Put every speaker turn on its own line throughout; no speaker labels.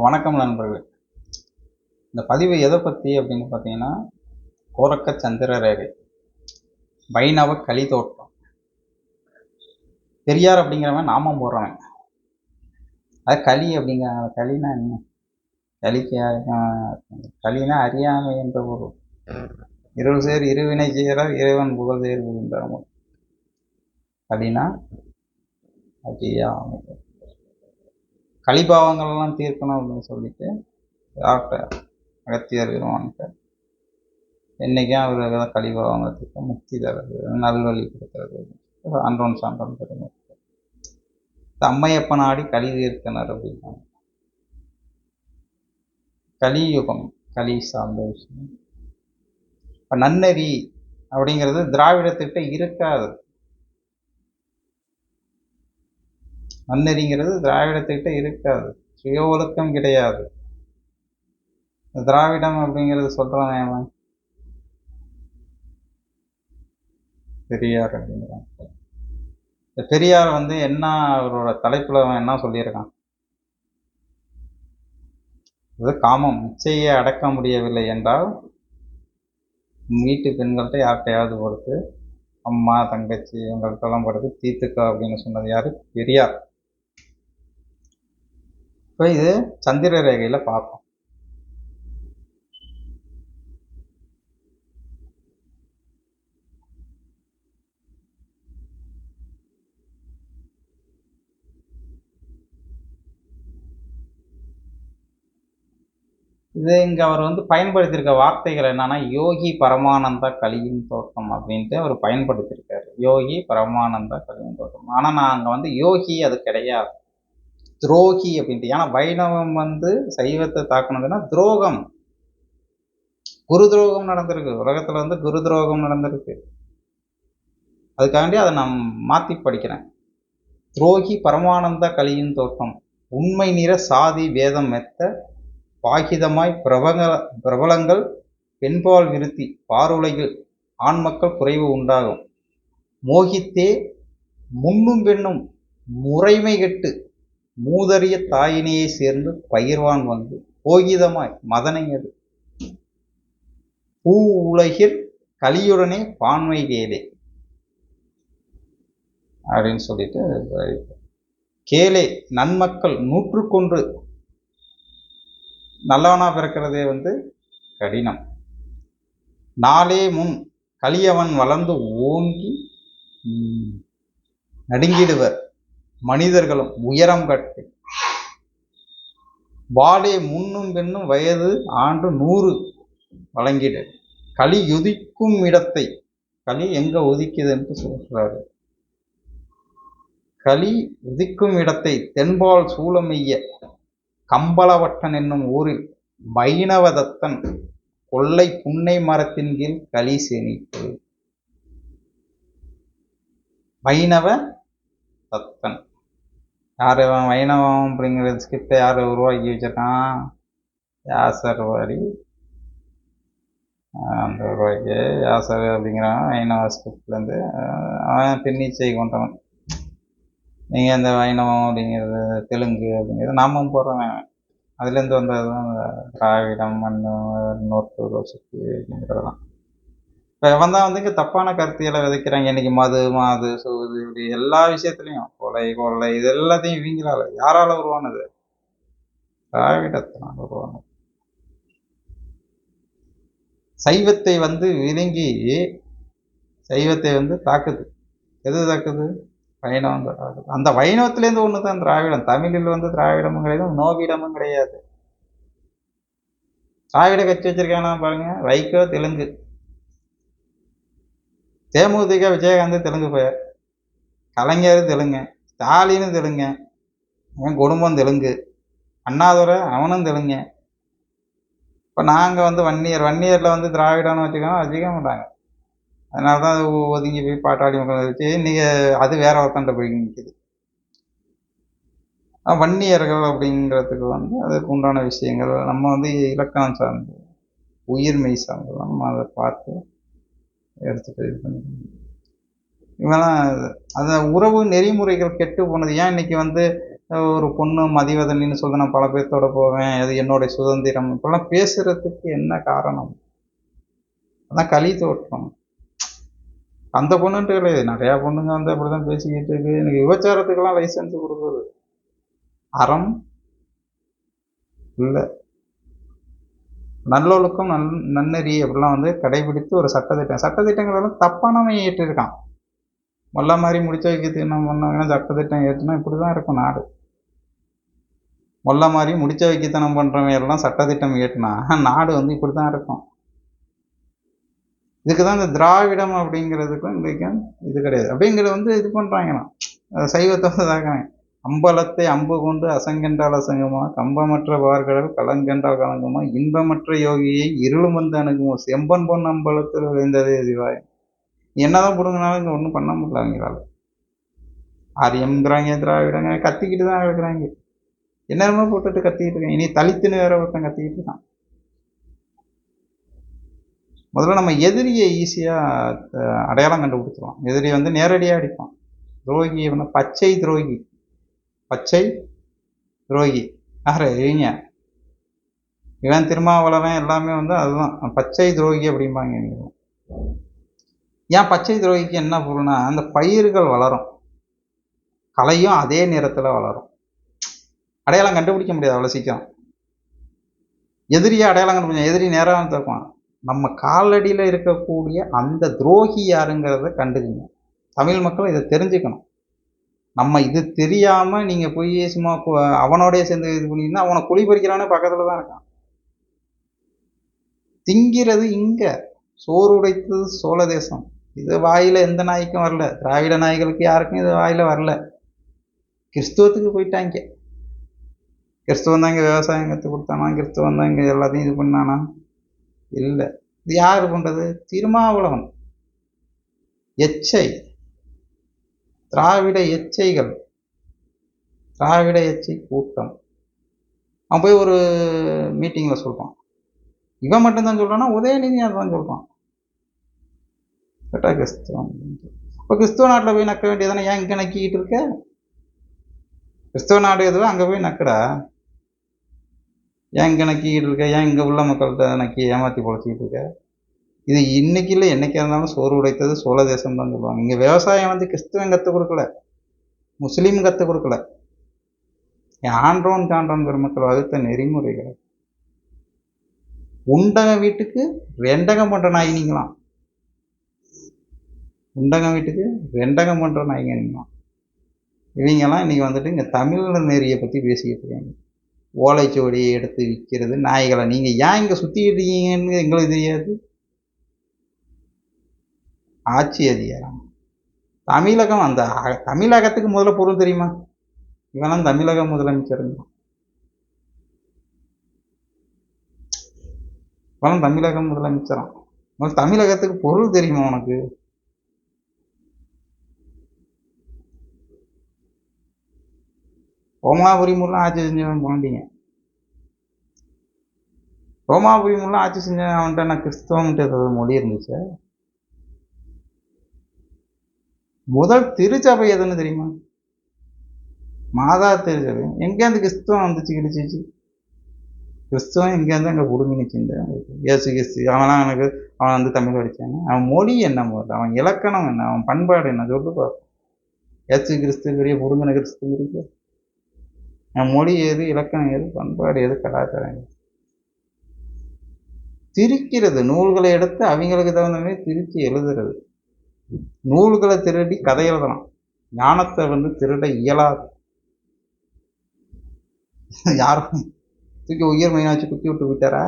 வணக்கம் நண்பர்களே. இந்த பதிவு எதை பற்றி அப்படின்னு பார்த்தீங்கன்னா கோரக்க சந்திர ரேகை வைணவ களி தோட்டம் பெரியார் அப்படிங்கிறவன் நாமம் போடுறவன். அது களி அப்படிங்கிறாங்க. களினா என்ன? களிக்கு களினா அறியாமை என்ற பொருள். இருள் சேர் இருவினை செய்கிறார் இறைவன் புகழ் சேர் என்ற களினா அறியாமை. கலிபாவங்கள்லாம் தீர்க்கணும் அப்படின்னு சொல்லிட்டு யார்கிட்ட அகத்தியர் பெருமான்கிட்ட என்றைக்கும் அவருக்கு தான் கலிபாவங்களை தீர்க்க முக்தி தர்றது நல்வழி கொடுக்கறது அன்றோன் சான்றோன் பெருமை. தம்மையப்ப நாடி கலி தீர்த்தனர் அப்படின்னாங்க கலியுகம் கலி சார்ந்த விஷயம். இப்போ நன்னெறி அப்படிங்கிறது திராவிடத்திட்ட இருக்காது. நன்னெறிங்கிறது திராவிடத்திட்ட இருக்காது. சுய ஒழுக்கம் கிடையாது. திராவிடம் அப்படிங்கிறது சொல்றான் அவன். பெரியார் அப்படிங்கிறான். இந்த பெரியார் வந்து என்ன அவரோட தலைப்பில் அவன் என்ன சொல்லியிருக்கான்? இது காமம் இச்சையை அடக்க முடியவில்லை என்றால் வீட்டு பெண்கள்கிட்ட யார்கிட்டையாவது பொறுத்து அம்மா தங்கச்சி இவங்கள்ட்டெல்லாம் படுத்து தீர்த்துக்கோ அப்படின்னு சொன்னது யார்? பெரியார். இப்போ இது சந்திர ரேகையில் பார்ப்போம் இது இங்கே அவர் வந்து பயன்படுத்தியிருக்க வார்த்தைகள் என்னன்னா யோகி பரமானந்தா கலியின் தோட்டம் அப்படின்ட்டு அவர் பயன்படுத்தியிருக்காரு. யோகி பரமானந்தா கலியின் தோட்டம் ஆனால் நான் அங்கே வந்து யோகி அது கிடையாது. துரோகி அப்படின்ட்டு. ஏன்னா வைணவம் வந்து சைவத்தை தாக்குனதுன்னா துரோகம். குரு துரோகம் நடந்திருக்கு. உலகத்தில் வந்து குரு துரோகம் நடந்திருக்கு. அதுக்காண்டி அதை நான் மாற்றி படிக்கிறேன். துரோகி பரமானந்த கலியின் தோற்றம். உண்மை நிற சாதி வேதம் மெத்த பாகிதமாய் பிரபல பிரபலங்கள் பெண்பால் விருத்தி பாருலையில் ஆண் மக்கள் குறைவு உண்டாகும். மோகித்தே முன்னும் பெண்ணும் முறைமை கெட்டு. மூதறிய தாயினையை சேர்ந்து பயிர்வான் வந்து போகிதமாய் மதனையது பூ உலகில் கலியுடனே பான்மை கேலே அப்படின்னு சொல்லிட்டு கேலே நன்மக்கள் நூற்றுக்கொன்று. நல்லவனா பிறக்கிறதே வந்து கடினம். நாளே முன் கலியவன் வளர்ந்து ஓங்கி நடுங்கிடுவர். மனிதர்களும் உயரம் கட்டு. வாடே முன்னும் பெண்ணும் வயது ஆண்டு நூறு வழங்கிடு களி உதிக்கும் இடத்தை. களி எங்க உதிக்குதுன்னு சொல்றாரு. களி உதிக்கும் இடத்தை தென்பால் சூளமெய்ய கம்பளவட்டன் என்னும் ஊரில் வைணவதத்தன் கொள்ளை புன்னை மரத்தின் கீழ் களி சேமிப்பு வைணவ தத்தன் யார் வைணவம் அப்படிங்கிற ஸ்கிரிப்டை யார் உருவாக்கி வச்சிருக்கான்? யாசர் வாரி. அந்த உருவாக்கி யாசர் அப்படிங்கிறவன் வைணவ ஸ்கிரிப்ட்லேருந்து அவன் பின்னிச்சை கொண்டவன். நீங்கள் இந்த வைணவம் அப்படிங்கிறது தெலுங்கு அப்படிங்கிறது நாமும் போடுறவன் அதுலேருந்து வந்தது தான் திராவிடம் மண் நோட்டு அப்படிங்கிறது அப்படிங்கிறதெல்லாம். இப்போ வந்தா வந்து இங்கே தப்பான கருத்தியலை விதைக்கிறாங்க இன்னைக்கு மது மாது சூது இப்படி எல்லா விஷயத்துலையும் கொலை கொள்ளை இது எல்லாத்தையும் இவங்களால யாரால உருவானது? திராவிடத்தினால் உருவானது. சைவத்தை வந்து விழுங்கி சைவத்தை வந்து தாக்குது. எது தாக்குது? வைணவம் தாக்குது. அந்த வைணவத்திலேருந்து ஒன்று தான் திராவிடம். தமிழில் வந்து திராவிடமும் கிடையாது நோவிடமும் கிடையாது. திராவிட கட்சி வச்சிருக்கானா பாருங்க. வைகோ தெலுங்கு. தேமுதிக விஜயகாந்த் தெலுங்கு பெயர் கலைஞர் தெலுங்கு ஸ்டாலின் தெலுங்கு அவன் குடும்பம் தெலுங்கு அண்ணாதுரை அவனும் தெலுங்கு. இப்போ நாங்கள் வந்து வன்னியர் வன்னியரில் வந்து திராவிடம்னு வச்சுக்கோங்க வச்சுக்க மாட்டாங்க அதனால தான் அது ஒதுங்கி போய் பாட்டாளி மக்கள் வச்சு நீங்கள் அது வேற ஒருத்தன்ட்ட போய் நிற்கிது வன்னியர்கள் அப்படிங்கிறதுக்கு வந்து அதுக்கு உண்டான விஷயங்கள் நம்ம வந்து இலக்கணம் சார்ந்து உயிர்மை சார்ந்து நம்ம அதை பார்த்து எடுத்துகிட்டு இது பண்ணி. இவெல்லாம் அந்த உறவு நெறிமுறைகள் கெட்டு போனது. ஏன் இன்னைக்கு வந்து ஒரு பொண்ணு மதிவதனின்னு சொல்லி நான் பல பேர்த்தோட போவேன். அது என்னுடைய சுதந்திரம். இப்பெல்லாம் பேசுறதுக்கு என்ன காரணம்? அதான் களி தோற்றம். அந்த பொண்ணுன்ட்டு கிடையாது. நிறையா பொண்ணுங்க வந்து அப்படிதான் பேசிக்கிட்டு இருக்கு. எனக்கு விபச்சாரத்துக்கெல்லாம் லைசன்ஸ் கொடுக்குறது. அறம்? இல்லை. நல்லொழுக்கம் நல் நன்னெறி அப்படிலாம் வந்து கடைபிடித்து ஒரு சட்டத்திட்டம் சட்டத்திட்டங்கள் எல்லாம் தப்பானவன் ஏற்றிருக்கான். மொல்ல மாதிரி முடிச்ச வைக்கிறது என்ன பண்ணாங்கன்னா சட்டத்திட்டம் ஏற்றினா இப்படி தான் இருக்கும் நாடு. மொல்ல மாதிரி முடிச்ச வைக்கத்தனம் பண்ணுறவன் எல்லாம் சட்டத்திட்டம் ஏற்றினா நாடு வந்து இப்படி தான் இருக்கும். இதுக்கு தான் இந்த திராவிடம் அப்படிங்கிறதுக்கும் இன்றைக்கும் இது கிடையாது. அப்படிங்கிறது வந்து இது பண்ணுறாங்களாம் சைவத்தை வந்து தாக்குறாங்க அம்பலத்தை அம்பு கொண்டு அசங்கென்றால் அசங்கமா? கம்பமற்ற பார்கடல் கலங்கென்றால் கலங்குமா? இன்பமற்ற யோகியை இருளும் வந்து அணுகுமோ? செம்பன் பொன் அம்பலத்தில் விழுந்ததே சிவாய். என்னதான் பிடுங்கினாலும் இங்கே ஒன்றும் பண்ண முடியல அவங்களால ஆரியம்ங்கிறாங்க திராவிடங்க கத்திக்கிட்டு தான் இருக்கிறாங்க. என்னென்னமோ போட்டுட்டு கத்திக்கிட்டு இருக்காங்க. இனி தலித்துன்னு வேற ஒருத்தன் கத்திக்கிட்டு இருக்கான். முதல்ல நம்ம எதிரியை ஈஸியாக அடையாளம் கண்டுபிடிச்சிருவோம் எதிரி வந்து நேரடியாக அடிப்பான். துரோகி பச்சை துரோகி. பச்சை துரோகி யாரு இவங்க இவன் திருமாவளவன் எல்லாமே வந்து அதுதான். பச்சை துரோகி அப்படிம்பாங்க ஏன் பச்சை துரோகிக்கு என்ன பொருள்னா அந்த பயிர்கள் வளரும். கலையும் அதே நேரத்தில் வளரும். அடையாளம் கண்டுபிடிக்க முடியாது அவ்வளோ சீக்கிரம். எதிரியை அடையாளம் கண்டுபிடிச்சா எதிரி நேராக தருவான் நம்ம காலடியில் இருக்கக்கூடிய அந்த துரோகி யாருங்கிறத கண்டுக்குங்க. தமிழ் மக்கள் இதை தெரிஞ்சுக்கணும். நம்ம இது தெரியாமல் நீங்கள் போய் சும்மா அவனோடய சேர்ந்து இது பண்ணிங்கன்னா அவனை குழி பறிக்கிறானே பக்கத்தில் தான் இருக்கான். திங்கிறது இங்கே. சோறு உடைத்தது சோழ தேசம். இது வாயில் எந்த நாய்க்கும் வரல. திராவிட நாய்களுக்கு யாருக்கும் இது வாயில் வரல. கிறிஸ்துவத்துக்கு போயிட்டாங்க. கிறிஸ்துவம் தான் இங்கே விவசாயம் கற்றுக் கொடுத்தானா? கிறிஸ்துவம் தான் இங்கே எல்லாத்தையும் இது பண்ணானா? இல்லை. இது யார் பண்ணுறது திருமாவளவன். எச்சை திராவிட எச்சைகள் திராவிட எச்சை கூட்டம். அவன் போய் ஒரு மீட்டிங்கில் சொல்கிறான் இவன் மட்டும்தான் சொல்கிறான்னா உதயநிதி தான் சொல்கிறான் கேட்டா கிறிஸ்துவம் இப்போ கிறிஸ்துவ நாட்டில் போய் நக்க வேண்டியதானே ஏன் இங்கே நக்கிக்கிட்டு இருக்க? கிறிஸ்துவ நாடு எதுவும் அங்கே போய் நக்கடா. ஏன் இங்கே நக்கிக்கிட்டு இருக்க? ஏன் இங்கே உள்ள மக்கள்கிட்ட நக்கி ஏமாற்றி பொழைச்சிக்கிட்டு இருக்க? இது இன்னைக்கு இல்லை என்னைக்கா இருந்தாலும் சோறு உடைத்தது சோழ தேசம் தான் சொல்லுவாங்க. இங்கே விவசாயம் வந்து கிறிஸ்துவன் கற்றுக் கொடுக்கல. முஸ்லீம் கற்றுக் கொடுக்கல. ஆண்டோன் காண்டோன் பெருமக்கள் வகுத்த நெறிமுறைகள். உண்டகம் வீட்டுக்கு ரெண்டகம் பண்ணுற நாயினிங்களாம். உண்டகம் வீட்டுக்கு ரெண்டகம் பண்ணுற நாயினிங்களாம். இவங்கெல்லாம் இன்றைக்கி வந்துட்டு இங்கே தமிழ் நெறியை பற்றி பேசிக்கிட்டு இருக்காங்க. ஓலைச்சுவடியை எடுத்து விற்கிறது நாய்களை. நீங்கள் ஏன் இங்கே சுற்றிக்கிட்டு இருக்கீங்கன்னு எங்களுக்கு தெரியாது. ஆட்சி அதிகாரம். தமிழகம் அந்த தமிழகத்துக்கு முதல்ல பொருள் தெரியுமா? இவெல்லாம் தமிழக முதலமைச்சருங்க இவெல்லாம் தமிழக முதலமைச்சரான் தமிழகத்துக்கு பொருள் தெரியுமா உனக்கு? ரோமாபுரி முல்லாம் ஆட்சி செஞ்சவன் பாண்டிங்க ரோமாபுரி முல்லாம் ஆட்சி செஞ்சவன் அவன்கிட்ட நான் கிறிஸ்தவன்ட்டு மொழி இருந்துச்சு. முதல் திருச்சபை எதுன்னு தெரியுமா? மாதா திருச்சபை. எங்கேருந்து கிறிஸ்துவம் வந்துச்சு கிழிச்சிச்சு? கிறிஸ்துவம் எங்கேருந்து அங்கே புடுங்கினுச்சுன்ற ஏசு கிறிஸ்து. அவன்லாம் எனக்கு அவன் வந்து தமிழ் படித்தாங்க அவன் மொழி என்ன முதல்ல? அவன் இலக்கணம் என்ன? அவன் பண்பாடு என்ன? சொல்லு பார்ப்போம் ஏசு கிறிஸ்து பெரிய ஒடுங்கின கிறிஸ்து இருக்கு அவன் மொழி எது இலக்கணம் எது பண்பாடு எது கலாச்சாரம் எது? திரிக்கிறது. நூல்களை எடுத்து அவங்களுக்கு தகுந்த மாதிரி திருச்சி எழுதுறது. நூல்களை திருடி கதை எழுதலாம். ஞானத்தை வந்து திருட இயலாது. யாரும் தூக்கி உயிர் மீனாச்சு குத்தி விட்டு விட்டாரா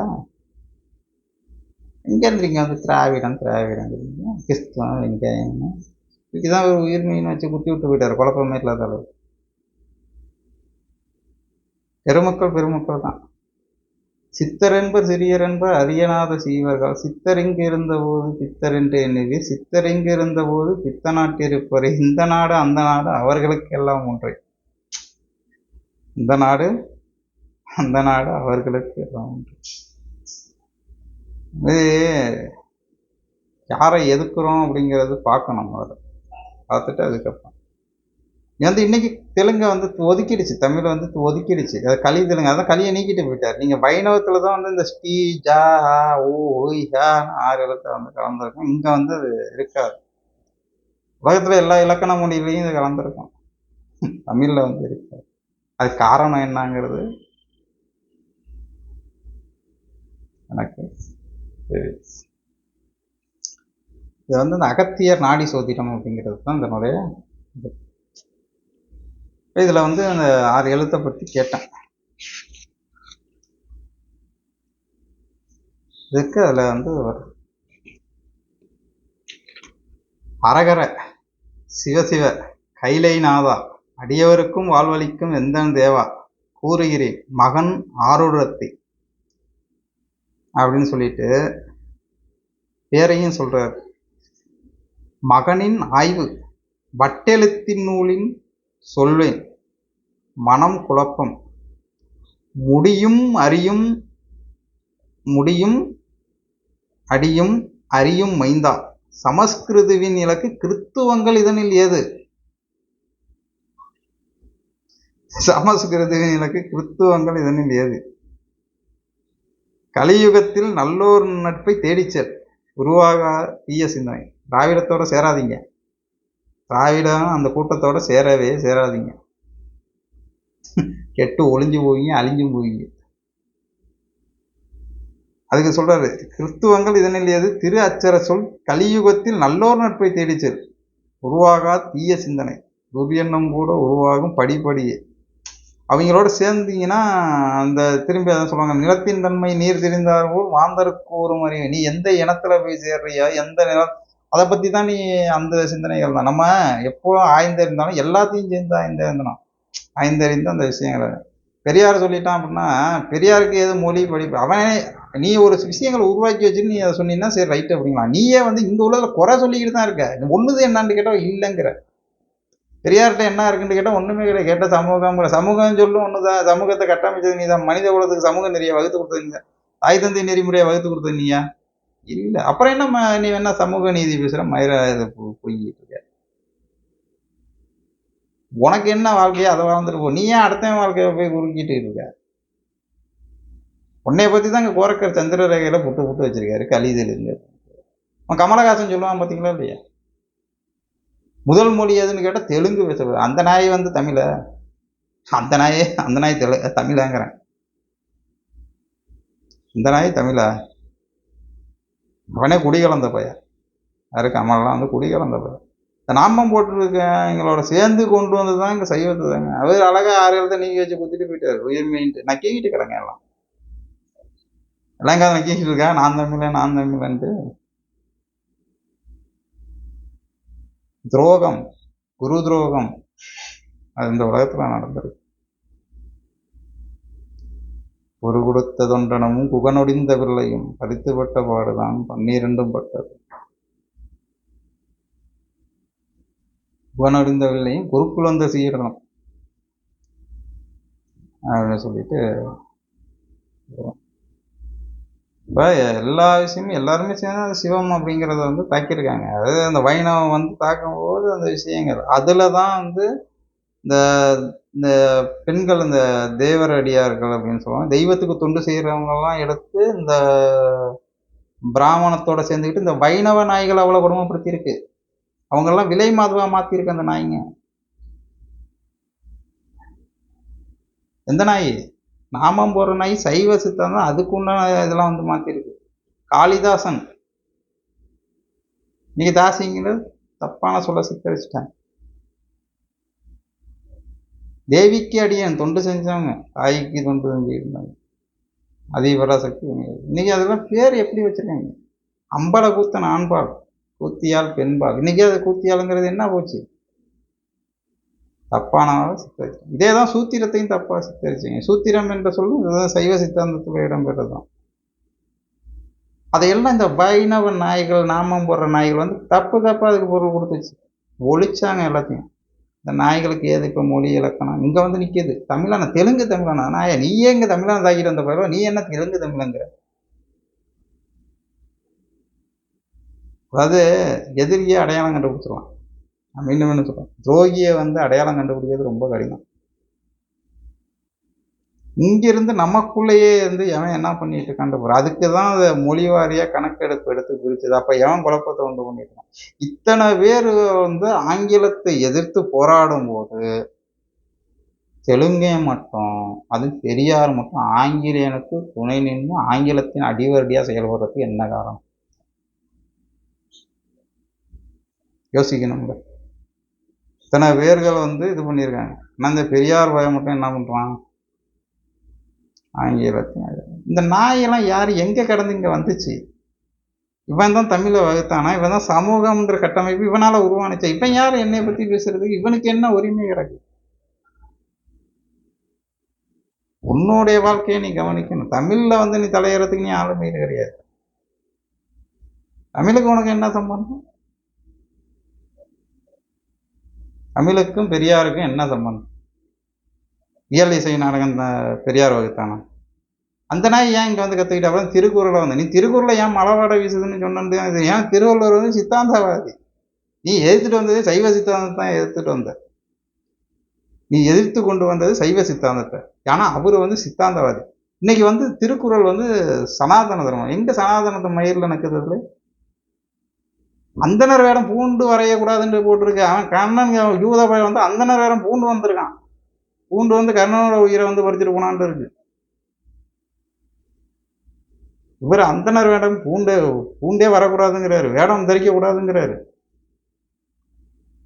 எங்க இருந்தீங்க வந்து திராவிடம் திராவிடங்கிறீங்க கிறிஸ்துவம் வெங்காயம் இதுதான் ஒரு உயிர் மீன் வச்சு குத்தி விட்டு போயிட்டார். குழப்பமே இல்லாத அளவு பெருமக்கள் பெருமக்கள் தான். சித்தரென்ப சிறியரென்ப அரியநாத சீவர்கள் சித்தரிங்கிருந்தபோது இருந்தபோது பித்தர் என்று எண்ணுவீர் சித்தரிங்கிருந்தபோது இருந்தபோது பித்த இந்த நாடு அந்த நாடு அவர்களுக்கெல்லாம் ஒன்றே. இந்த நாடு அந்த நாடு அவர்களுக்கு எல்லாம் ஒன்று. இது யாரை எதுக்குறோம் அப்படிங்கிறது பார்க்கணும் முதல்ல. பார்த்துட்டு அதுக்கப்புறம். வந்து இன்னைக்கு தெலுங்கை வந்து ஒதுக்கிடுச்சு தமிழை வந்து ஒதுக்கிடுச்சு. அதை களி தெலுங்கு அதான் களியை நீக்கிட்டு போயிட்டார். நீங்கள் வைணவத்தில் தான் வந்து இந்த ஸ்ரீ ஜா ஹா ஊ ஒய் ஹா ஆறு எழுத்தை வந்து கலந்துருக்கும். இங்கே வந்து அது இருக்காது. உலகத்தில் எல்லா இலக்கண மொழியிலையும் இது கலந்துருக்கும். தமிழில் வந்து இருக்காது. அது காரணம் என்னங்கிறது எனக்கு சரி இது வந்து இந்த அகத்தியர் நாடி சோதிடம் அப்படிங்கிறது தான் இந்த இதில் வந்து அந்த ஆறு எழுத்தை பற்றி கேட்டேன். இதுக்கு அதில் வந்து அரகர சிவசிவ கைலை நாதா அடியவருக்கும் வாழ்வளிக்கும் எந்தன் தேவா கூறுகிறேன் மகன் ஆருடத்தை அப்படின்னு சொல்லிட்டு பேரையும் சொல்கிறார் மகனின் ஆய்வு வட்டெழுத்தின் நூலின் சொல்வேன். மனம் குழப்பம். முடியும் அறியும் முடியும் அடியும் அறியும் மைந்தா. சமஸ்கிருதுவின் இலக்கு கிறித்துவங்கள் இதனில் ஏது? சமஸ்கிருதுவின் இலக்கு கிறித்துவங்கள் இதனில் ஏது? கலியுகத்தில் நல்லோர் நட்பை தேடிச்சல் உருவாக தீய சிந்தனை. திராவிடத்தோட சேராதீங்க. திராவிடம் அந்த கூட்டத்தோட சேரவே சேராதீங்க. கெட்டு ஒளிஞ்சு போவீங்க அழிஞ்சும் போவீங்க. அதுக்கு சொல்றாரு கிறித்துவங்கள் இதனிலேயே திரு அச்சர சொல் கலியுகத்தில் நல்லோர் நட்பை தேடிச்சல் உருவாகா தீய சிந்தனை. துர்எண்ணம் கூட உருவாகும் படிப்படியே. அவங்களோட சேர்ந்தீங்கன்னா அந்த திரும்பி அதான் சொல்லுவாங்க நிலத்தின் தன்மை நீர் தெரிந்தார் போல் மாந்தருக்கு ஒரு மாதிரி நீ எந்த இனத்துல போய் சேர்றியா? எந்த நிலம் அதை பற்றி தான் நீ அந்த சிந்தனைகள் தான். நம்ம எப்போ ஆய்ந்தறிந்தாலும் எல்லாத்தையும் சேர்ந்து ஆய்ந்தறிந்தணும் ஐந்தறிந்த அந்த விஷயங்களை. பெரியார் சொல்லிட்டான் அப்படின்னா பெரியாருக்கு எது மொழி படிப்பு அவனே நீ ஒரு விஷயங்களை உருவாக்கி வச்சுட்டு நீ அதை சொன்னீங்கன்னா சரி ரைட் அப்படிங்களா? நீயே வந்து இந்த உலகத்தில் குறை சொல்லிக்கிட்டு தான் இருக்க. ஒன்றுது என்னான்னு கேட்டால் இல்லைங்கிற. பெரியார்கிட்ட என்ன இருக்குன்னு கேட்டால் ஒன்றுமே கிடையாது. கேட்ட சமூகம் சமூகம் சொல்லும் ஒன்று தான் சமூகத்தை கட்டமைச்சது நீ தான் மனித குலத்துக்கு சமூக நெறியை வகுத்து கொடுத்தது நீ தான் தாய் தந்தை நெறிமுறையை வகுத்து கொடுத்தது நீயா? இல்லை. அப்புறம் என்ன நீ வேணா சமூக நீதி பேசுகிற மயிர இதை பொய்கிட்டு இருக்க. உனக்கு என்ன வாழ்க்கையோ அதை வாழ்ந்துட்டு போ. நீ ஏன் அடுத்தவன் வாழ்க்கையை போய் உருக்கிட்டு இருக்க. உன்னைய பற்றி தான் இங்கே கோரக்கர் சந்திர ரேகையில் புட்டு புட்டு வச்சிருக்காரு கலிதிலிருந்து அவன் கமலஹாசன் சொல்லுவான் பார்த்தீங்களா இல்லையா? முதல் மொழி எதுன்னு கேட்டால் தெலுங்கு பேச அந்த நாய் வந்து தமிழ. அந்த நாயே அந்த நாய் தெலு தமிழாங்கிறேன். இந்த நாய் தமிழா? அவனே குடி கலந்த பையன். யாரு? கமலெலாம் வந்து குடி கலந்த பையன். இந்த நாமம் போட்டிருக்கேன் எங்களோட சேர்ந்து கொண்டு வந்து தான் இங்கே சைவத்தை தாங்க அவர் அழகா ஆறு எழுத நீங்க வச்சு குத்திட்டு போயிட்டாரு. உயிர்மைன்ட்டு நக்கிக்கிட்டு கிடங்க எல்லாம். எல்லாம் இங்கே நக்கிக்கிட்டு இருக்கா? நான் தமிழன் நான் தமிழன்ட்டு. துரோகம். குரு துரோகம். அது இந்த உலகத்துல நடந்திருக்கு. ஒரு கொடுத்த தொண்டனமும் குகனொடிந்த பிள்ளையும் பறித்துப்பட்ட பாடுதான் பன்னிரண்டும் பட்டது. குணமடைந்தவர்களையும் பிள்ளையும் குருக்குள் வந்த சீடனும் அப்படின்னு சொல்லிட்டு இப்போ எல்லா விஷயமும் எல்லாருமே சேர்ந்து அந்த சிவம் அப்படிங்கிறத வந்து தாக்கியிருக்காங்க. அதாவது அந்த வைணவம் வந்து தாக்கும்போது அந்த விஷயங்கள். அதில் தான் வந்து இந்த இந்த பெண்கள் இந்த தேவர் அடியார்கள் அப்படின்னு சொல்லுவாங்க. தெய்வத்துக்கு தொண்டு செய்கிறவங்கெல்லாம் எடுத்து இந்த பிராமணத்தோட சேர்ந்துக்கிட்டு இந்த வைணவ நாய்கள் அவ்வளோ குடும்பப்படுத்தியிருக்கு அவங்கெல்லாம் விலை மாதுவா மாற்றிருக்கு அந்த நாய்ங்க. எந்த நாய்? நாமம் போகிற நாய் சைவ சித்தம் தான். அதுக்குண்டான இதெல்லாம் வந்து மாற்றிருக்கு காளிதாசன். நீங்க தாசிங்கிற தப்பான சொல்ல சித்தரிச்சிட்டேன் தேவிக்கு அடியன். தொண்டு செஞ்சவங்க. தாய்க்கு தொண்டு செஞ்சுருந்தாங்க. அதிபராசக்தி இன்னைக்கு அதெல்லாம் பேர் எப்படி வச்சிருக்காங்க? அம்பல கூத்தன் ஆண்பால். கூத்தியால் பெண்பால். இன்னைக்கு அது கூத்தியாளுங்கிறது என்ன போச்சு? தப்பானதாக சித்தரிச்சு இதே தான் சூத்திரத்தையும் தப்பாக சித்தரிச்சிங்க. சூத்திரம் என்ற சொல்லும் இதுதான் சைவ சித்தாந்தத்தில் இடம்பெறதான் அதையெல்லாம் இந்த வைணவ நாய்கள் நாமம் போடுற நாய்கள் வந்து தப்பு தப்பாக அதுக்கு பொருள் கொடுத்துச்சு ஒழிச்சாங்க எல்லாத்தையும். இந்த நாய்களுக்கு ஏது இப்போ மொழி இலக்கணம்? இங்கே வந்து நிற்கிது தமிழான தெலுங்கு தமிழானா. நாயை நீயே இங்கே தமிழான தாக்கிட்டு வந்த பயிரோ நீ என்ன தெலுங்கு தமிழங்கிற? அதாவது எதிரியை அடையாளம் கண்டுபிடிச்சிருவான். நான் மீண்டும் மீண்டும் சொல்கிறேன் துரோகியை வந்து அடையாளம் கண்டுபிடிக்கிறது ரொம்ப கடினம். இங்கிருந்து நமக்குள்ளேயே இருந்து எவன் என்ன பண்ணிட்டு இருக்கான்னு அதுக்கு தான் அதை மொழி வாரியா கணக்கெடுப்பு எடுத்து பிரிச்சது அப்போ எவன் குழப்பத்தை உண்டு பண்ணிட்டு இருக்கான்? இத்தனை பேர் வந்து ஆங்கிலத்தை எதிர்த்து போராடும் போது தெலுங்கே மட்டும் அது பெரியார் மட்டும் ஆங்கிலேயனுக்கு துணை நின்று ஆங்கிலத்தின் அடிவரடியாக செயல்படுறதுக்கு என்ன காரணம்? யோசிக்கணும்ல இத்தனை பேர்கள் வந்து இது பண்ணியிருக்காங்க. ஆனால் இந்த பெரியார் பயம் மட்டும் என்ன பண்றான்? ஆங்கிலத்தையும் இந்த நாயெல்லாம் யார்? எங்க கடந்து இங்க வந்துச்சு? இவன் தான் தமிழை வகுத்தானா? இவன் தான் சமூகம்ன்ற கட்டமைப்பு இவனால உருவானுச்சா? இவன் யார் என்னை பற்றி பேசுறதுக்கு இவனுக்கு என்ன உரிமை கிடக்கு? உன்னுடைய வாழ்க்கையை நீ கவனிக்கணும். தமிழில் வந்து நீ தலையிறதுக்கு நீ ஆளுமை கிடையாது. தமிழுக்கு உனக்கு என்ன சம்பந்தம்? தமிழுக்கும் பெரியாருக்கும் என்ன சம்பந்தம்? இயல் இசை நாடகம் பெரியார் வகுத்தானா? அந்த நாய் ஏன் இங்கே வந்து கற்றுக்கிட்டா அப்புறம் திருக்குறளை வந்து நீ திருக்குறளை ஏன் மலவாட வீசுதுன்னு சொன்னது இது ஏன் திருவள்ளுவர் வந்து சித்தாந்தவாதி? நீ எதிர்த்துட்டு வந்தது சைவ சித்தாந்தத்தை தான் எதிர்த்துட்டு வந்த. நீ எதிர்த்து கொண்டு வந்தது சைவ சித்தாந்தத்தை. ஏன்னா அவர் வந்து சித்தாந்தவாதி. இன்னைக்கு வந்து திருக்குறள் வந்து சனாதன தர்மம். எங்கே சனாதனத்தை மயிரில் நக்குறது அந்தனர் வேடம் பூண்டு வரையக்கூடாதுன்னு போட்டிருக்கு. அவன் கண்ணன் யூத பய வந்து அந்தனர் வேடம் பூண்டு வந்திருக்கான். பூண்டு வந்து கர்ணனோட உயிரை வந்து பறிச்சுட்டு போனான்ட்டு இருக்கு. இவர் அந்தனர் வேடம் பூண்டே பூண்டே வரக்கூடாதுங்கிறாரு. வேடம் தரிக்க கூடாதுங்கிறாரு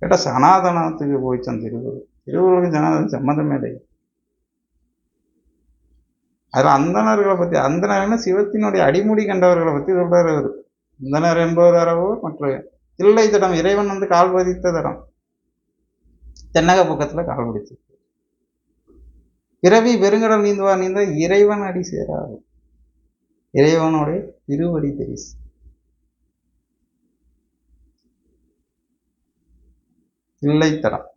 கேட்டா சனாதனத்துக்கு போயிச்சான் திருக்குறள் திருக்குறளுக்கு சனாதன சம்மந்தமே இல்லை. அதில் அந்தணர்களை பத்தி அந்தணர்னா சிவத்தினுடைய அடிமுடி கண்டவர்களை பத்தி சொல்றாரு அவர் முந்தனர் என்பவர் அறவோ மற்ற இல்லை தடம் இறைவன் வந்து கால் பதித்த தடம். தென்னக பக்கத்துல கால் பிடிச்சு பிறவி பெருங்கடல் நீந்துவா நீந்த இறைவன் அடி சேராது. இறைவனுடைய திருவடி தெரிசு. தில்லைத்தடம்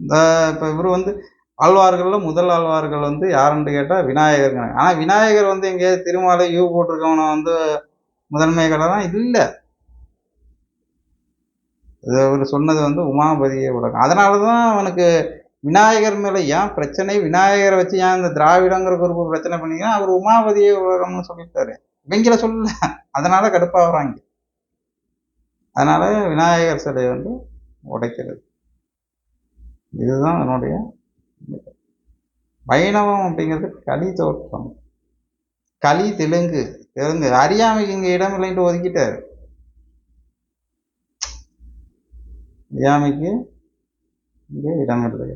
இந்த இப்போ இவர் வந்து ஆழ்வார்களில் முதல் ஆழ்வார்கள் வந்து யாருன்னு கேட்டால் விநாயகர் ஆனால் விநாயகர் வந்து எங்கேயாவது திருமாலை யூ போட்டிருக்கவனை வந்து முதன்மை கடலாம் இல்லை. இது அவர் சொன்னது வந்து உமாபதியை உலகம் அதனாலதான் அவனுக்கு விநாயகர் மேலே ஏன் பிரச்சனை? விநாயகரை வச்சு ஏன் இந்த திராவிடங்கிற குரூப் பிரச்சனை பண்ணிக்கலாம் அவர் உமாபதியை உலகம்னு சொல்லிட்டாரு. இவங்கள சொல்லல. அதனால கடுப்பாகிறாங்க அதனால விநாயகர் சிலையை வந்து உடைக்கிறது. இதுதான் அதனுடைய வைணவம் அப்படிங்கிறது களி தோற்றம். களி தெலுங்கு தெலுங்கு. அறியாமைக்கு இங்க இடம் இல்லைன்ட்டு ஒதுக்கிட்டாரு. அறியாமைக்கு இங்கே இடம் இல்லை.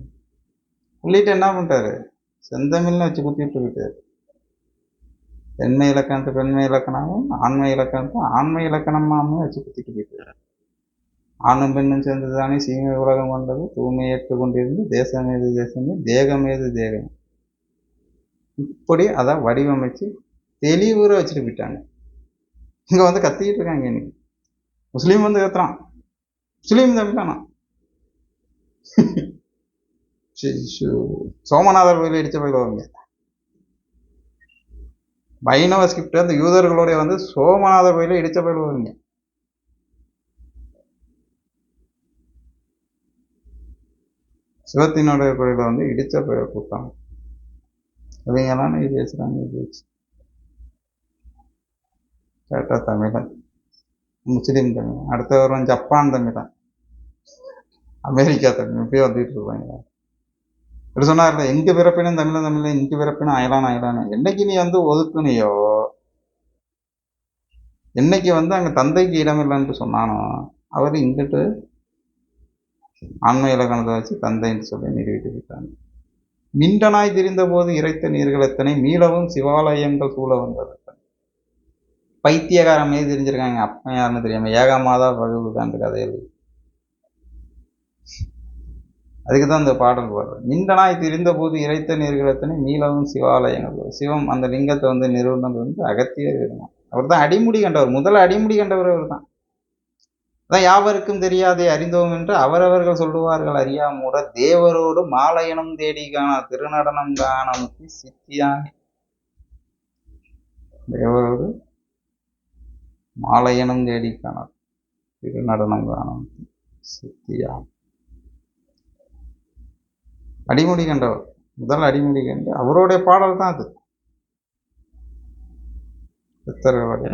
உள்ளிட்டு என்ன பண்ணிட்டாரு செந்தமிழ்னு வச்சு குத்திட்டு விட்டார் பெண்மை இலக்கணத்தை பெண்மை இலக்கணமும் ஆண்மை இலக்கணத்தை ஆண்மை இலக்கணமாகவும் வச்சு குத்திட்டு போயிட்டார். ஆணும் பெண்ணும் சேர்ந்து தானே சீமை உலகம் கொண்டது? தூய்மை ஏற்றுக்கொண்டிருந்து தேசம் ஏது தேசமே? தேகம் ஏது தேகம்? இப்படி அதை வடிவமைச்சு தெளிவுற வச்சுட்டு போயிட்டாங்க. இங்கே வந்து கத்திக்கிட்டு இருக்காங்க இன்னைக்கு. முஸ்லீம் வந்து கத்துறான். முஸ்லீம் தம்பி தானா? சோமநாதர் கோயில் இடிச்ச போயிடுவாங்க வைணவ ஸ்கிரிப்ட் அந்த யூதர்களுடைய வந்து சோமநாதர் கோயில இடிச்ச போயிடுவாங்க சிவத்தினுடைய குரலை வந்து இடித்த கூட்டம் இவங்கெல்லாம் இது பேசுறாங்க இது வச்சு. தமிழன். முஸ்லீம் தமிழ் அடுத்த வருவன் ஜப்பான் தமிழன். அமெரிக்கா தமிழ் இப்பயே வந்துட்டு இருப்பாங்க. இப்படி சொன்னார்ல எங்க பிறப்பினும் தமிழன் தமிழன் இங்கு பிறப்பினும் அயலான் அயலான். என்னைக்கு நீ வந்து ஒதுக்குனியோ என்னைக்கு வந்து அங்கே தந்தைக்கு இடம் இல்லைன்ட்டு சொன்னானோ அவர் இங்கிட்டு ஆண்மை இலக்கணத்தை வச்சு தந்தைன்னு சொல்லி நிறுவிட்டு விட்டாங்க மிண்டனாய் திரிந்த போது இறைத்த நீர்கள் எத்தனை? மீளவும் சிவாலயங்கள் சூழ வந்தது. பைத்தியகாரம் மீது தெரிஞ்சிருக்காங்க. அப்பன் யாருன்னு தெரியாம ஏகாமாதா அந்த கதையில் அதுக்கு தான் இந்த பாடல் பாடுறது மிண்டனாய் திரிந்த போது இறைத்த நீர்கள் எத்தனை? மீளவும் சிவாலயங்கள். சிவம் அந்த லிங்கத்தை வந்து நிறுவனது வந்து அகத்தியர் இருந்தான் அவர் தான் அடிமுடி கண்டவர். முதல் அடிமுடி கண்டவர் அவர் தான் அதான் யாவருக்கும் தெரியாதே அறிந்தோம் என்று அவரவர்கள் சொல்லுவார்கள் அறியாமூட தேவரோடு மாலையனம் தேடி காண திருநடனம் காண முத்தி சித்தியான் தேவரோடு மாலையனும் தேடி காணார் திருநடனம் நடனம் சித்தியா அடிமுடி கண்டவர் முதல் அடிமுடி கண்டு அவருடைய பாடல் தான் அது. சித்தர்களுடைய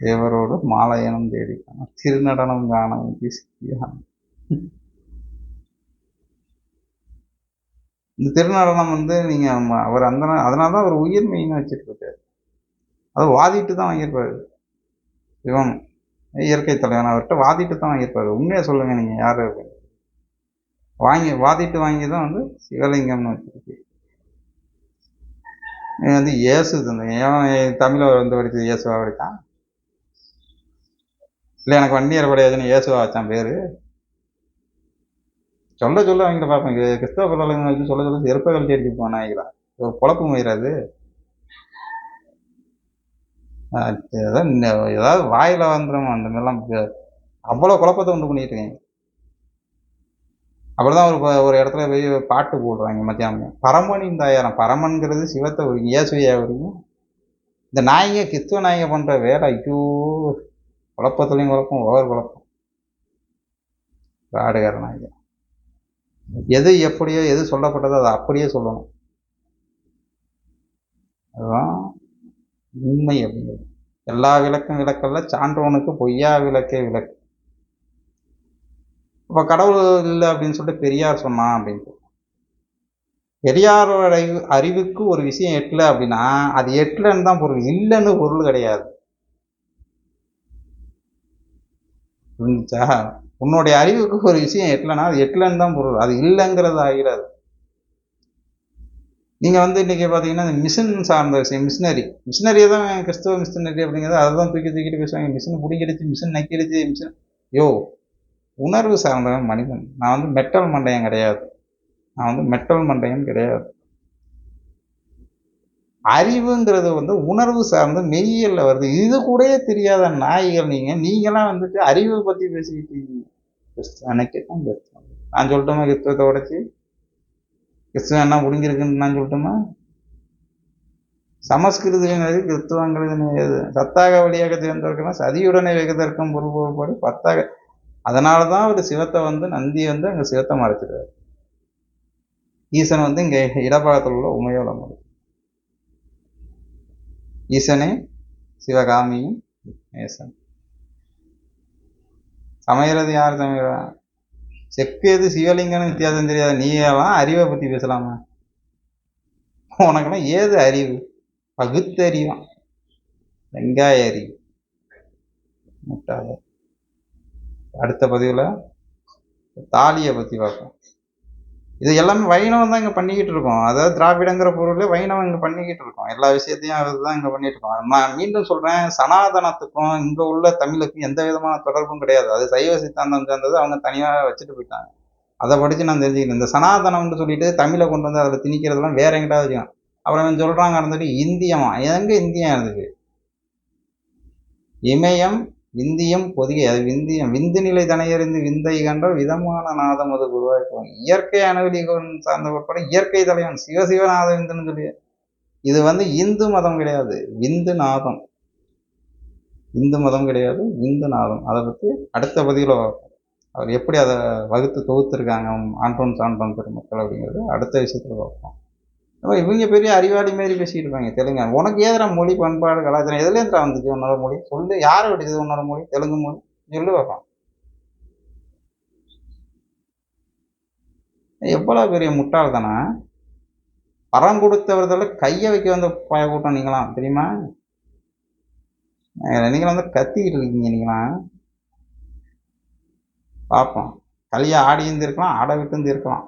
தேவரோடு மாலையனம் தேடி திருநடனம் காணம் இந்த திருநடனம் வந்து நீங்க அவர் அந்த அதனால தான் அவர் உயிர் மெயினாக வச்சிருப்பாரு அது வாதிட்டு தான் வாங்கியிருப்பாரு. இவன் இயற்கை தலைவன் அவர்கிட்ட வாதிட்டு தான் வாங்கியிருப்பாரு. உண்மையை சொல்லுங்க நீங்க யாரு அப்படின்னு. வாங்கி வாதிட்டு வாங்கி தான் வந்து சிவலிங்கம்னு வச்சிருக்கு வந்து இயேசு தந்தேன் ஏன் தமிழை வந்து படிச்சது இயேசுவா படித்தான் இல்லை எனக்கு வன்னியர் படையாதுன்னு இயேசுவா வச்சான் பேர். சொல்ல சொல்ல அவங்கள பார்ப்பேன். இது கிறிஸ்தவ பிள்ளைங்க வச்சு சொல்ல சொல்ல செருப்பை கழிச்சு அடிச்சு போனாங்களா ஒரு குழப்பம் முயறாது ஏதாவது இந்த- ஏதாவது வாயில வந்துடும் அந்த மாதிரிலாம். அவ்வளோ குழப்பத்தை உண்டு பண்ணிட்டு அப்புறம் அப்படிதான் ஒரு ஒரு இடத்துல போய் பாட்டு போடுறாங்க மத்தியானம் பரமனின் தாயாரம். பரமன்கிறது சிவத்தை ஒரு இயேசுவையாக வரைக்கும் இந்த நாய்ங்க கிறிஸ்துவ நாய்ங்க பண்ணுற வேலை. ஐயோ குழப்பத்துலையும் குழப்பம் ஓவர் குழப்பம். ராடுகார நாய்ங்க எது எப்படியோ எது சொல்லப்பட்டதோ அதை அப்படியே சொல்லணும். அதுதான் உண்மை அப்படிங்கிறது. எல்லா விளக்கும் விளக்கல்ல சான்றவனுக்கு பொய்யா விளக்கே விளக்கு. இப்போ கடவுள் இல்லை அப்படின்னு சொல்லிட்டு பெரியார் சொன்னான் அப்படின்ட்டு பெரியாரோட அறிவு அறிவுக்கு ஒரு விஷயம் எட்டலை அப்படின்னா அது எட்டலைன்னு தான் பொருள் இல்லைன்னு பொருள் கிடையாது. புரிஞ்சுச்சா? உன்னுடைய அறிவுக்கு ஒரு விஷயம் எட்டலைன்னா அது எட்டலைன்னு தான் பொருள் அது இல்லைங்கிறது ஆகிடாது. நீங்க வந்து இன்னைக்கு பார்த்தீங்கன்னா இந்த மிஷின் சார்ந்த விஷயம் மிஷினரி. மிஷினரியை தான் கிறிஸ்தவ மிஷினரி அப்படிங்கிறது அதை தான் தூக்கி தூக்கிட்டு பேசுவாங்க. மிஷின் பிடிக்கிடுச்சு மிஷின் நக்கிடுச்சு மிஷின். யோ உணர்வு சார்ந்தவன் மனிதன். நான் வந்து மெட்டல் மண்டையன் கிடையாது. நான் வந்து மெட்டல் மண்டையன் கிடையாது. அறிவுங்கிறது வந்து உணர்வு சார்ந்த மெய்யல்ல வருது. இது கூடயே தெரியாத நாய்கள் நீங்கள் நீங்களாம் வந்துட்டு அறிவை பற்றி பேசிக்கிட்டு இருக்கீங்க. கிறிஸ்துவனுக்கே தான் கிறிஸ்துவம். நான் சொல்லட்டுமா கிறிஸ்துவத்தை உடைச்சி? கிறிஸ்துவம் என்ன முடிஞ்சிருக்குன்னு நான் சொல்லட்டுமா? சமஸ்கிருதினது கிறிஸ்துவங்கிறது சத்தாக வழியாக திறந்திருக்கணும் சதியுடனே வெகுதற்கும் பொருள் பொருள்பாடு பத்தாக அதனால தான் அவர் சிவத்தை வந்து நந்தி வந்து அங்கே சிவத்தை மறைச்சிடுவார் ஈசன் வந்து இங்கே இடபாகத்தில் உள்ள உமையோட மறை ஈசனே சிவகாமியும் நேசன் சமையலது யார் சமையலா செக்கு எது சிவலிங்கம்னு வித்தியாசம் தெரியாது. நீ எல்லாம் அறிவை பற்றி பேசலாமா. உனக்கெல்லாம் ஏது அறிவு? பகுத்தறிவான் வெங்காய அறிவு. முட்டாள அடுத்த பதிவில் தாலியை பற்றி பார்ப்போம். இது எல்லாமே வைணவம் தான் இங்கே பண்ணிக்கிட்டு இருக்கோம். அதாவது திராவிடங்கிற பொருளே வைணவம் இங்கே பண்ணிக்கிட்டு இருக்கோம். எல்லா விஷயத்தையும் அதுதான் இங்கே பண்ணிட்டு இருக்கோம். நான் மீண்டும் சொல்கிறேன் சனாதனத்துக்கும் இங்கே உள்ள தமிழுக்கும் எந்த விதமான தொடர்பும் கிடையாது. அது சைவ சித்தாந்தம் சேர்ந்தது அவங்க தனியாக வச்சுட்டு போயிட்டாங்க. அதை படித்து நான் தெரிஞ்சுக்கிறேன் இந்த சனாதனம்னு சொல்லிட்டு தமிழை கொண்டு வந்து அதில் திணிக்கிறதெல்லாம் வேற எங்கிட்ட வச்சுக்கணும் அப்புறம் சொல்கிறாங்க இருந்துட்டு இந்தியமா? எங்கே இந்தியம் இருந்துச்சு இமயம் விந்தியம் பொதிகை அது விந்தியம் விந்து நிலை தனையறிந்து விந்தை கன்ற விதமான நாதம் அது உருவாக்குவோம் இயற்கை அணுவலிகன் சார்ந்த உட்பட இயற்கை தலைவன் சிவசிவநாத விந்துன்னு சொல்லி. இது வந்து இந்து மதம் கிடையாது விந்து நாதம். இந்து மதம் கிடையாது விந்து நாதம். அதை பற்றி அடுத்த பதிவில் அவர் எப்படி அதை வகுத்து தொகுத்துருக்காங்க ஆண்டோன் சாண்டோன் பெருமக்கள் அப்படிங்கிறது அடுத்த விஷயத்தில் பார்ப்போம். அப்போ இவங்க பெரிய அறிவாளி மாதிரி பேசிட்டு இருக்காங்க தெலுங்கு உனக்கு ஏதுடா மொழி பண்பாடு கலாச்சாரம்? எதுலேருந்துடா வந்துச்சு உன்னோட மொழி? சொல்லு. யாரை விட்டுது உன்னோட மொழி? தெலுங்கு மொழி? சொல்லு பார்ப்போம் எவ்வளோ பெரிய முட்டாள் தானே? பரம் கொடுத்தவர்களை கையை வைக்க வந்த பய கூட்டம் நீங்களாம் தெரியுமா? நீங்களாம் வந்து கத்திக்கிட்டு இருக்கீங்க நீங்களாம். பார்ப்போம் களியை ஆடி இருந்திருக்கலாம் ஆட விட்டு இருந்திருக்கலாம்.